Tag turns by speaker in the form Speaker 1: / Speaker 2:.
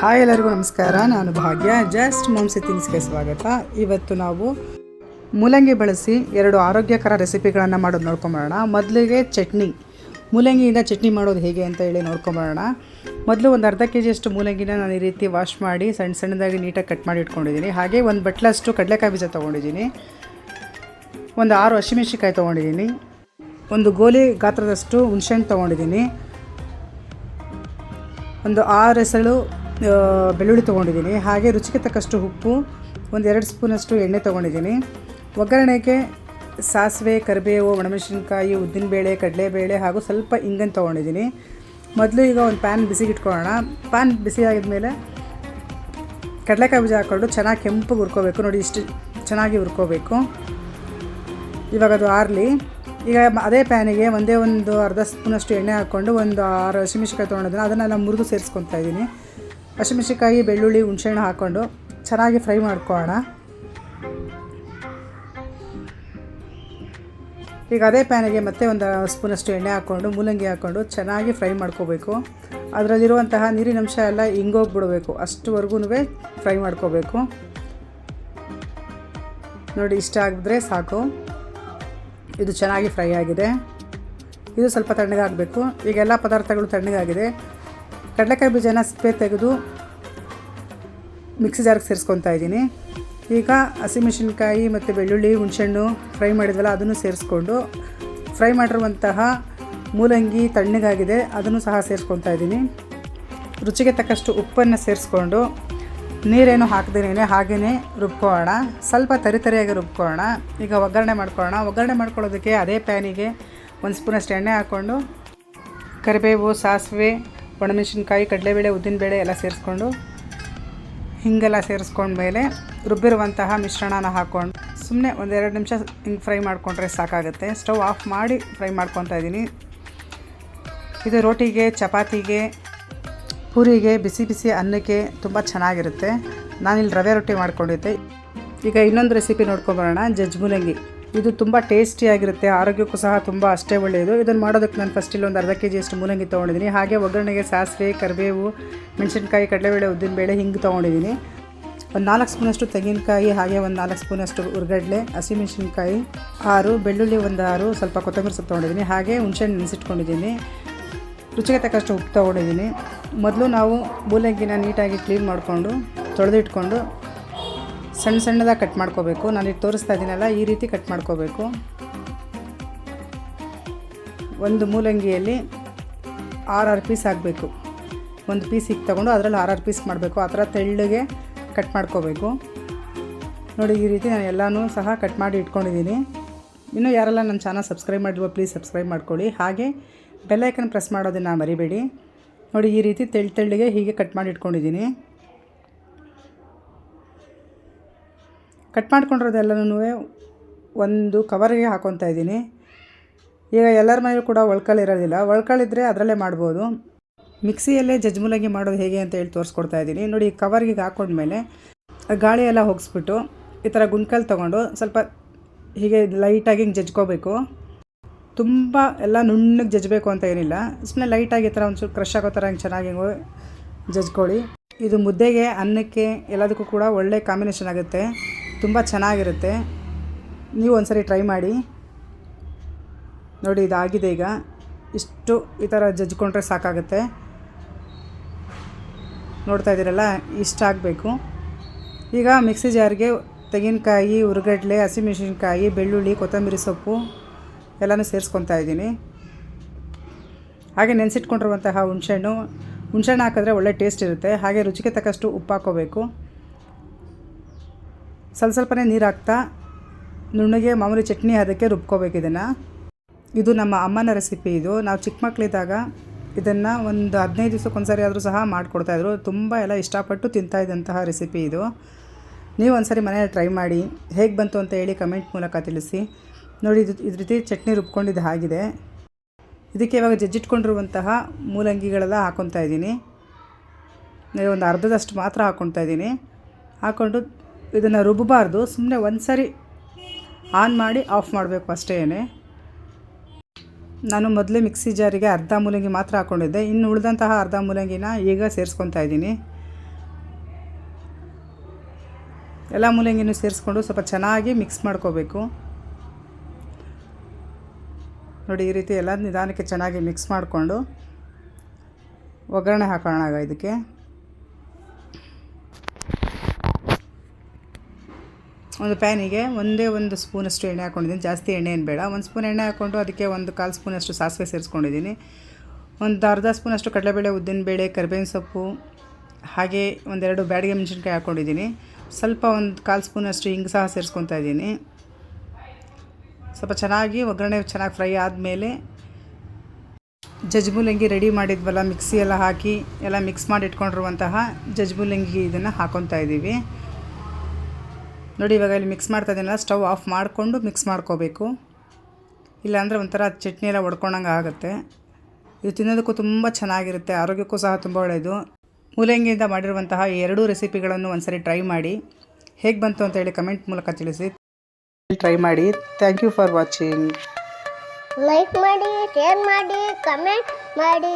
Speaker 1: Hi ಎಲ್ಲರಿಗೂ ನಮಸ್ಕಾರ. ನಾನು ಭಾಗ್ಯ. ಜಸ್ಟ್ ಮೋಮ್ಸಿ ತಿನಿಸ್ಗೆ ಸ್ವಾಗತ. ಇವತ್ತು ನಾವು ಮೂಲಂಗಿ ಬಳಸಿ ಎರಡು ಆರೋಗ್ಯಕರ ರೆಸಿಪಿಗಳನ್ನು ಮಾಡೋದು ನೋಡ್ಕೊಂಬರೋಣ. ಮೊದಲಿಗೆ ಚಟ್ನಿ. ಮೂಲಂಗಿಯಿಂದ ಚಟ್ನಿ ಮಾಡೋದು ಹೇಗೆ ಅಂತ ಹೇಳಿ ನೋಡ್ಕೊಂಬರೋಣ. ಮೊದಲು ಒಂದು ಅರ್ಧ ಕೆ ಜಿಯಷ್ಟು ಮೂಲಂಗಿನ ನಾನು ಈ ರೀತಿ ವಾಶ್ ಮಾಡಿ ಸಣ್ಣ ಸಣ್ಣದಾಗಿ ನೀಟಾಗಿ ಕಟ್ ಮಾಡಿ ಇಟ್ಕೊಂಡಿದ್ದೀನಿ. ಹಾಗೆ ಒಂದು ಬಟ್ಲಷ್ಟು ಕಡಲೆಕಾಯಿ ಬೀಜ ತೊಗೊಂಡಿದ್ದೀನಿ. ಒಂದು ಆರು ಹಸಿಮೆಣ್ಸಿಕಾಯಿ ತೊಗೊಂಡಿದ್ದೀನಿ. ಒಂದು ಗೋಲಿ ಗಾತ್ರದಷ್ಟು ಹುಣಸೆಹಣ್ಣು ತೊಗೊಂಡಿದ್ದೀನಿ. ಒಂದು ಆರು ಎಸಳು ಬೆಳ್ಳುಳ್ಳಿ ತೊಗೊಂಡಿದ್ದೀನಿ. ಹಾಗೆ ರುಚಿಗೆ ತಕ್ಕಷ್ಟು ಉಪ್ಪು ಒಂದು ಎರಡು ಸ್ಪೂನಷ್ಟು ಎಣ್ಣೆ ತೊಗೊಂಡಿದ್ದೀನಿ. ಒಗ್ಗರಣೆಗೆ ಸಾಸಿವೆ, ಕರಿಬೇವು, ಒಣಮೆಣಸಿನ್ಕಾಯಿ, ಉದ್ದಿನಬೇಳೆ, ಕಡಲೆಬೇಳೆ ಹಾಗೂ ಸ್ವಲ್ಪ ಇಂಗನ್ ತೊಗೊಂಡಿದ್ದೀನಿ. ಮೊದಲು ಈಗ ಒಂದು ಪ್ಯಾನ್ ಬಿಸಿಗೆ ಇಟ್ಕೊಳ್ಳೋಣ ಪ್ಯಾನ್ ಬಿಸಿ ಆಗಿದ್ಮೇಲೆ ಕಡಲೆಕಾಯಿ ಬೀಜ ಹಾಕ್ಕೊಂಡು ಚೆನ್ನಾಗಿ ಕೆಂಪಗೆ ಹುರ್ಕೋಬೇಕು. ನೋಡಿ ಇಷ್ಟು ಚೆನ್ನಾಗಿ ಹುರ್ಕೋಬೇಕು. ಇವಾಗ ಅದು ಆರಲಿ. ಈಗ ಅದೇ ಪ್ಯಾನಿಗೆ ಒಂದೇ ಒಂದು ಅರ್ಧ ಸ್ಪೂನಷ್ಟು ಎಣ್ಣೆ ಹಾಕ್ಕೊಂಡು ಒಂದು ಆರು ಹಸಿಮೆಣ್ಸಿಕಾಯಿ ತೊಗೊಂಡಿದ್ದೀನಿ. ಅದನ್ನೆಲ್ಲ ಮುರಿದು ಸೇರಿಸ್ಕೊತಾ ಇದ್ದೀನಿ. ಹಸಿಮೆಣ್ಸಿಕಾಯಿ ಬೆಳ್ಳುಳ್ಳಿ, ಹುಣಸೆಹಣ್ಣು ಹಾಕ್ಕೊಂಡು ಚೆನ್ನಾಗಿ ಫ್ರೈ ಮಾಡ್ಕೊಳ್ಳೋಣ. ಈಗ ಅದೇ ಪ್ಯಾನಿಗೆ ಮತ್ತೆ ಒಂದು ಸ್ಪೂನಷ್ಟು ಎಣ್ಣೆ ಹಾಕ್ಕೊಂಡು, ಮೂಲಂಗಿ ಹಾಕ್ಕೊಂಡು ಚೆನ್ನಾಗಿ ಫ್ರೈ ಮಾಡ್ಕೋಬೇಕು. ಅದರಲ್ಲಿರುವಂತಹ ನೀರಿನಂಶ ಎಲ್ಲ ಹಿಂಗೋಗ್ಬಿಡಬೇಕು ಅಷ್ಟುವರೆಗೂ ಫ್ರೈ ಮಾಡ್ಕೋಬೇಕು. ನೋಡಿ, ಇಷ್ಟ ಆಗಿದ್ರೆ ಸಾಕು. ಇದು ಚೆನ್ನಾಗಿ ಫ್ರೈ ಆಗಿದೆ. ಇದು ಸ್ವಲ್ಪ ತಣ್ಣಗಾಗಬೇಕು. ಈಗ ಎಲ್ಲ ಪದಾರ್ಥಗಳು ತಣ್ಣಗಾಗಿದೆ. ಕಡಲೆಕಾಯಿ ಬೀಜನ ಸಿಪ್ಪೆ ತೆಗೆದು ಮಿಕ್ಸಿ ಜಾರಿಗೆ ಸೇರಿಸ್ಕೊತಾ ಇದ್ದೀನಿ. ಈಗ ಹಸಿಮೆಣಸಿನ್ಕಾಯಿ ಮತ್ತು ಬೆಳ್ಳುಳ್ಳಿ, ಹುಣಸೆಹಣ್ಣು ಫ್ರೈ ಮಾಡಿದ್ವಲ್ಲ, ಅದನ್ನು ಸೇರಿಸ್ಕೊಂಡು ಫ್ರೈ ಮಾಡಿರುವಂತಹ ಮೂಲಂಗಿ ತಣ್ಣಗಾಗಿದೆ, ಅದನ್ನು ಸಹ ಸೇರಿಸ್ಕೊತಾ ಇದ್ದೀನಿ. ರುಚಿಗೆ ತಕ್ಕಷ್ಟು ಉಪ್ಪನ್ನು ಸೇರಿಸ್ಕೊಂಡು ನೀರೇನು ಹಾಕ್ದೇನೆ ಹಾಗೇ ರುಬ್ಕೊಳ್ಳೋಣ. ಸ್ವಲ್ಪ ತರಿತರಿಯಾಗಿ ರುಬ್ಕೊಳ್ಳೋಣ. ಈಗ ಒಗ್ಗರಣೆ ಮಾಡ್ಕೊಳ್ಳೋಣ. ಒಗ್ಗರಣೆ ಮಾಡ್ಕೊಳ್ಳೋದಕ್ಕೆ ಅದೇ ಪ್ಯಾನಿಗೆ ಒಂದು ಸ್ಪೂನಷ್ಟು ಎಣ್ಣೆ ಹಾಕ್ಕೊಂಡು ಕರಿಬೇವು, ಸಾಸಿವೆ ಒಣಮೆಣಸಿನ್ಕಾಯಿ, ಕಡಲೆಬೇಳೆ ಉದ್ದಿನಬೇಳೆ ಎಲ್ಲ ಸೇರಿಸ್ಕೊಂಡು ಹಿಂಗೆಲ್ಲ ಸೇರಿಸ್ಕೊಂಡ್ಮೇಲೆ ರುಬ್ಬಿರುವಂತಹ ಮಿಶ್ರಣನ ಹಾಕ್ಕೊಂಡು ಸುಮ್ಮನೆ ಒಂದೆರಡು ನಿಮಿಷ ಹಿಂಗೆ ಫ್ರೈ ಮಾಡಿಕೊಂಡ್ರೆ ಸಾಕಾಗುತ್ತೆ. ಸ್ಟವ್ ಆಫ್ ಮಾಡಿ ಫ್ರೈ ಮಾಡ್ಕೊತಾ ಇದ್ದೀನಿ. ಇದು ರೋಟಿಗೆ, ಚಪಾತಿಗೆ, ಪೂರಿಗೆ, ಬಿಸಿ ಬಿಸಿ ಅನ್ನಕ್ಕೆ ತುಂಬ ಚೆನ್ನಾಗಿರುತ್ತೆ. ನಾನಿಲ್ಲಿ ರವೆ ರೊಟ್ಟಿ ಮಾಡ್ಕೊಂಡಿದ್ದೆ. ಈಗ ಇನ್ನೊಂದು ರೆಸಿಪಿ ನೋಡ್ಕೊಂಬರೋಣ. ಜಜ್ ಮೂಲಂಗಿ ಇದು ತುಂಬ ಟೇಸ್ಟಿಯಾಗಿರುತ್ತೆ ಆರೋಗ್ಯಕ್ಕೂ ಸಹ ತುಂಬ ಅಷ್ಟೇ ಒಳ್ಳೆಯದು. ಇದನ್ನು ಮಾಡೋದಕ್ಕೆ ನಾನು ಫಸ್ಟ್ ಒಂದು ಅರ್ಧ ಕೆ ಜಿಯಷ್ಟು ಮೂಲಂಗಿ ತೊಗೊಂಡಿದ್ದೀನಿ. ಹಾಗೆ ಒಗ್ಗರಣೆಗೆ ಸಾಸಿವೆ, ಕರಿಬೇವು, ಮೆಣಸಿನ್ಕಾಯಿ, ಕಡಲೆಬೇಳೆ ಉದ್ದಿನಬೇಳೆ ಹಿಂಗೆ ತೊಗೊಂಡಿದ್ದೀನಿ. ಒಂದು ನಾಲ್ಕು ಸ್ಪೂನಷ್ಟು ತೆಂಗಿನಕಾಯಿ, ಹಾಗೆ ಒಂದು ನಾಲ್ಕು ಸ್ಪೂನಷ್ಟು ಉರ್ಗಡ್ಲೆ ಹಸಿಮೆಣಸಿನ್ಕಾಯಿ ಆರು, ಬೆಳ್ಳುಳ್ಳಿ ಒಂದು ಆರು, ಸ್ವಲ್ಪ ಕೊತ್ತಂಬರಿ ಸೊಪ್ಪು ತೊಗೊಂಡಿದ್ದೀನಿ. ಹಾಗೆ ಹುಣಸೆಹಣ್ಣು ನೆನೆಸಿಟ್ಕೊಂಡಿದ್ದೀನಿ. ರುಚಿಗೆ ತಕ್ಕಷ್ಟು ಉಪ್ಪು ತೊಗೊಂಡಿದ್ದೀನಿ. ಮೊದಲು ನಾವು ಮೂಲಂಗಿನ ನೀಟಾಗಿ ಕ್ಲೀನ್ ಮಾಡಿಕೊಂಡು ತೊಳೆದಿಟ್ಕೊಂಡು ಸಣ್ಣ ಸಣ್ಣದಾಗಿ ಕಟ್ ಮಾಡ್ಕೋಬೇಕು. ನಾನು ಈಗ ತೋರಿಸ್ತಾ ಇದ್ದೀನಲ್ಲ, ಈ ರೀತಿ ಕಟ್ ಮಾಡ್ಕೋಬೇಕು. ಒಂದು ಮೂಲಂಗಿಯಲ್ಲಿ ಆರಾರು ಪೀಸ್ ಆಗಬೇಕು. ಒಂದು ಪೀಸ್ ಈಗ ತೊಗೊಂಡು ಅದರಲ್ಲಿ ಆರಾರು ಪೀಸ್ ಮಾಡಬೇಕು. ಆ ಥರ ತೆಳ್ಳಗೆ ಕಟ್ ಮಾಡ್ಕೋಬೇಕು. ನೋಡಿ, ಈ ರೀತಿ ನಾನು ಎಲ್ಲನೂ ಸಹ ಕಟ್ ಮಾಡಿ ಇಟ್ಕೊಂಡಿದ್ದೀನಿ. ಇನ್ನೂ ಯಾರೆಲ್ಲ ನನ್ನ ಚಾನಲ್ ಸಬ್ಸ್ಕ್ರೈಬ್ ಮಾಡಿಲ್ವೋ, ಪ್ಲೀಸ್ ಸಬ್ಸ್ಕ್ರೈಬ್ ಮಾಡ್ಕೊಳ್ಳಿ. ಹಾಗೆ ಬೆಲ್ಲೈಕನ್ ಪ್ರೆಸ್ ಮಾಡೋದನ್ನು ಮರಿಬೇಡಿ. ನೋಡಿ, ಈ ರೀತಿ ತೆಳ್ಳು ತೆಳ್ಳಿಗೆ ಹೀಗೆ ಕಟ್ ಮಾಡಿ ಇಟ್ಕೊಂಡಿದ್ದೀನಿ. ಕಟ್ ಮಾಡ್ಕೊಂಡಿರೋದೆಲ್ಲನೂ ಒಂದು ಕವರಿಗೆ ಹಾಕ್ಕೊತಾ ಇದ್ದೀನಿ. ಈಗ ಎಲ್ಲರ ಮನೆಯಲ್ಲೂ ಕೂಡ ಒಳ್ಕಲ್ ಇರೋದಿಲ್ಲ. ಒಳ್ಕಲ್ಲಿದ್ದರೆ ಅದರಲ್ಲೇ ಮಾಡ್ಬೋದು. ಮಿಕ್ಸಿಯಲ್ಲೇ ಜಜ್ಮುಲಂಗಿ ಮಾಡೋದು ಹೇಗೆ ಅಂತ ಹೇಳಿ ತೋರಿಸ್ಕೊಡ್ತಾ ಇದ್ದೀನಿ. ನೋಡಿ ಕವರ್ಗೆ ಹಾಕ್ಕೊಂಡ್ಮೇಲೆ ಗಾಳಿ ಎಲ್ಲ ಹೋಗಿಸ್ಬಿಟ್ಟು ಈ ಥರ ಗುಂಡ್ಕಲ್ ತೊಗೊಂಡು ಸ್ವಲ್ಪ ಹೀಗೆ ಲೈಟಾಗಿ ಹಿಂಗೆ ಜಜ್ಕೋಬೇಕು. ತುಂಬ ಎಲ್ಲ ನುಣ್ಣಗೆ ಜಜ್ಬೇಕು ಅಂತ ಏನಿಲ್ಲ. ಸುಮ್ಮನೆ ಲೈಟಾಗಿ ಈ ಥರ ಒಂಚೂರು ಕ್ರಶ್ ಆಗೋ ಥರ ಹಿಂಗೆ ಚೆನ್ನಾಗಿ ಹಿಂಗೆ ಜಜ್ಕೊಳ್ಳಿ. ಇದು ಮುದ್ದೆಗೆ ಅನ್ನಕ್ಕೆ ಎಲ್ಲದಕ್ಕೂ ಕೂಡ ಒಳ್ಳೆ ಕಾಂಬಿನೇಷನ್ ಆಗುತ್ತೆ. ತುಂಬ ಚೆನ್ನಾಗಿರುತ್ತೆ. ನೀವು ಒಂದ್ಸರಿ ಟ್ರೈ ಮಾಡಿ. ನೋಡಿ, ಇದಾಗಿದೆ ಈಗ. ಇಷ್ಟು ಈ ಥರ ಜಜ್ಕೊಂಡ್ರೆ ಸಾಕಾಗುತ್ತೆ. ನೋಡ್ತಾ ಇದ್ದೀರಲ್ಲ, ಇಷ್ಟ ಆಗಬೇಕು. ಈಗ ಮಿಕ್ಸಿ ಜಾರಿಗೆ ತೆಂಗಿನಕಾಯಿ, ಉರ್ಗಡ್ಲೆ ಹಸಿಮೆಣಸಿನ್ಕಾಯಿ ಬೆಳ್ಳುಳ್ಳಿ, ಕೊತ್ತಂಬರಿ ಸೊಪ್ಪು ಎಲ್ಲನೂ ಸೇರಿಸ್ಕೊತಾ ಇದ್ದೀನಿ. ಹಾಗೆ ನೆನೆಸಿಟ್ಕೊಂಡಿರುವಂತಹ ಹುಣಸೆಹಣ್ಣು. ಹುಣಸೆಹಣ್ಣು ಹಾಕಿದ್ರೆ ಒಳ್ಳೆ ಟೇಸ್ಟ್ ಇರುತ್ತೆ. ಹಾಗೆ ರುಚಿಗೆ ತಕ್ಕಷ್ಟು ಉಪ್ಪು ಹಾಕ್ಕೋಬೇಕು. ಸ್ವಲ್ಪ ಸ್ವಲ್ಪನೇ ನೀರು ಹಾಕ್ತಾ ನುಣ್ಣಗೆ ಮಾಮೂಲಿ ಚಟ್ನಿ ಅದಕ್ಕೆ ರುಬ್ಕೋಬೇಕು ಇದನ್ನು. ಇದು ನಮ್ಮ ಅಮ್ಮನ ರೆಸಿಪಿ ಇದು. ನಾವು ಚಿಕ್ಕ ಮಕ್ಕಳಿದ್ದಾಗ ಇದನ್ನು ಒಂದು ಹದಿನೈದು ದಿವ್ಸಕ್ಕೊಂದ್ಸರಿ ಆದರೂ ಸಹ ಮಾಡಿಕೊಡ್ತಾಯಿದ್ರು ತುಂಬ ಎಲ್ಲ ಇಷ್ಟಪಟ್ಟು ತಿಂತಾ ಇದ್ದಂತಹ ರೆಸಿಪಿ ಇದು. ನೀವು ಒಂದ್ಸರಿ ಮನೆಯಲ್ಲಿ ಟ್ರೈ ಮಾಡಿ. ಹೇಗೆ ಬಂತು ಅಂತ ಹೇಳಿ ಕಮೆಂಟ್ ಮೂಲಕ ತಿಳಿಸಿ. ನೋಡಿ, ಇದು ಇದ್ರ ರೀತಿ ಚಟ್ನಿ ರುಬ್ಕೊಂಡಿದ್ದು ಆಗಿದೆ. ಇದಕ್ಕೆ ಇವಾಗ ಜಜ್ಜಿಟ್ಕೊಂಡಿರುವಂತಹ ಮೂಲಂಗಿಗಳೆಲ್ಲ ಹಾಕ್ಕೊತಾ ಇದ್ದೀನಿ. ಒಂದು ಅರ್ಧದಷ್ಟು ಮಾತ್ರ ಹಾಕ್ಕೊತಾ ಇದ್ದೀನಿ. ಹಾಕ್ಕೊಂಡು ಇದನ್ನು ರುಬ್ಬಬಾರ್ದು ಸುಮ್ಮನೆ ಒಂದು ಸಾರಿ ಆನ್ ಮಾಡಿ ಆಫ್ ಮಾಡಬೇಕು ಅಷ್ಟೇ ನಾನು ಮೊದಲೇ ಮಿಕ್ಸಿ ಜಾರಿಗೆ ಅರ್ಧ ಮೂಲಂಗಿ ಮಾತ್ರ ಹಾಕ್ಕೊಂಡಿದ್ದೆ ಇನ್ನು ಉಳಿದಂತಹ ಅರ್ಧ ಮೂಲಂಗಿನ ಈಗ ಸೇರಿಸ್ಕೊತಾ ಇದ್ದೀನಿ. ಎಲ್ಲ ಮೂಲಂಗಿನೂ ಸೇರಿಸ್ಕೊಂಡು ಸ್ವಲ್ಪ ಚೆನ್ನಾಗಿ ಮಿಕ್ಸ್ ಮಾಡ್ಕೋಬೇಕು. ನೋಡಿ, ಈ ರೀತಿ ಎಲ್ಲ ನಿಧಾನಕ್ಕೆ ಚೆನ್ನಾಗಿ ಮಿಕ್ಸ್ ಮಾಡಿಕೊಂಡು ಒಗ್ಗರಣೆ ಹಾಕೋಣ ಇದಕ್ಕೆ. ಒಂದು ಪ್ಯಾನಿಗೆ ಒಂದೇ ಒಂದು ಸ್ಪೂನಷ್ಟು ಎಣ್ಣೆ ಹಾಕ್ಕೊಂಡಿದ್ದೀನಿ ಜಾಸ್ತಿ ಎಣ್ಣೆ ಏನು ಬೇಡ. ಒಂದು ಸ್ಪೂನ್ ಎಣ್ಣೆ ಹಾಕ್ಕೊಂಡು ಅದಕ್ಕೆ ಒಂದು ಕಾಲು ಸ್ಪೂನಷ್ಟು ಸಾಸಿವೆ ಸೇರಿಸ್ಕೊಂಡಿದ್ದೀನಿ. ಒಂದು ಅರ್ಧ ಸ್ಪೂನಷ್ಟು ಕಡಲೆಬೇಳೆ ಉದ್ದಿನಬೇಳೆ ಕರಿಬೇವಿನ ಸೊಪ್ಪು, ಹಾಗೆ ಒಂದೆರಡು ಬ್ಯಾಡಿಗೆ ಮೆಣಸಿನ್ಕಾಯಿ ಹಾಕ್ಕೊಂಡಿದ್ದೀನಿ ಸ್ವಲ್ಪ ಒಂದು ಕಾಲು ಸ್ಪೂನಷ್ಟು ಹಿಂಗೆ ಸಹ ಸೇರಿಸ್ಕೊತಾ ಇದ್ದೀನಿ. ಸ್ವಲ್ಪ ಚೆನ್ನಾಗಿ ಒಗ್ಗರಣೆ ಚೆನ್ನಾಗಿ ಫ್ರೈ ಆದಮೇಲೆ ಜಜ್ಮುಲಂಗಿ ರೆಡಿ ಮಾಡಿದ್ವಲ್ಲ ಮಿಕ್ಸಿ ಎಲ್ಲ ಹಾಕಿ ಎಲ್ಲ ಮಿಕ್ಸ್ ಮಾಡಿ ಇಟ್ಕೊಂಡಿರುವಂತಹ ಜಜ್ಮುಲಂಗಿ ಇದನ್ನು ಹಾಕೊತಾ ಇದ್ದೀವಿ. ನೋಡಿ, ಇವಾಗ ಇಲ್ಲಿ ಮಿಕ್ಸ್ ಮಾಡ್ತಾ ಇದ್ದೀನಲ್ಲ ಸ್ಟವ್ ಆಫ್ ಮಾಡಿಕೊಂಡು ಮಿಕ್ಸ್ ಮಾಡ್ಕೋಬೇಕು. ಇಲ್ಲಾಂದರೆ ಒಂಥರ ಚಟ್ನಿ ಎಲ್ಲ ಒಡ್ಕೊಂಡಂಗೆ ಆಗುತ್ತೆ. ಇದು ತಿನ್ನೋದಕ್ಕೂ ತುಂಬ ಚೆನ್ನಾಗಿರುತ್ತೆ, ಆರೋಗ್ಯಕ್ಕೂ ಸಹ ತುಂಬ ಒಳ್ಳೆಯದು ಮೂಲಂಗಿಯಿಂದ ಮಾಡಿರುವಂತಹ ಎರಡೂ ರೆಸಿಪಿಗಳನ್ನು ಒಂದ್ಸರಿ ಟ್ರೈ ಮಾಡಿ. ಹೇಗೆ ಬಂತು ಅಂತ ಹೇಳಿ ಕಮೆಂಟ್ ಮೂಲಕ ತಿಳಿಸಿ. ಟ್ರೈ ಮಾಡಿ. Thank you for watching
Speaker 2: like ಮಾಡಿ ಶೇರ್ ಮಾಡಿ ಕಮೆಂಟ್ ಮಾಡಿ.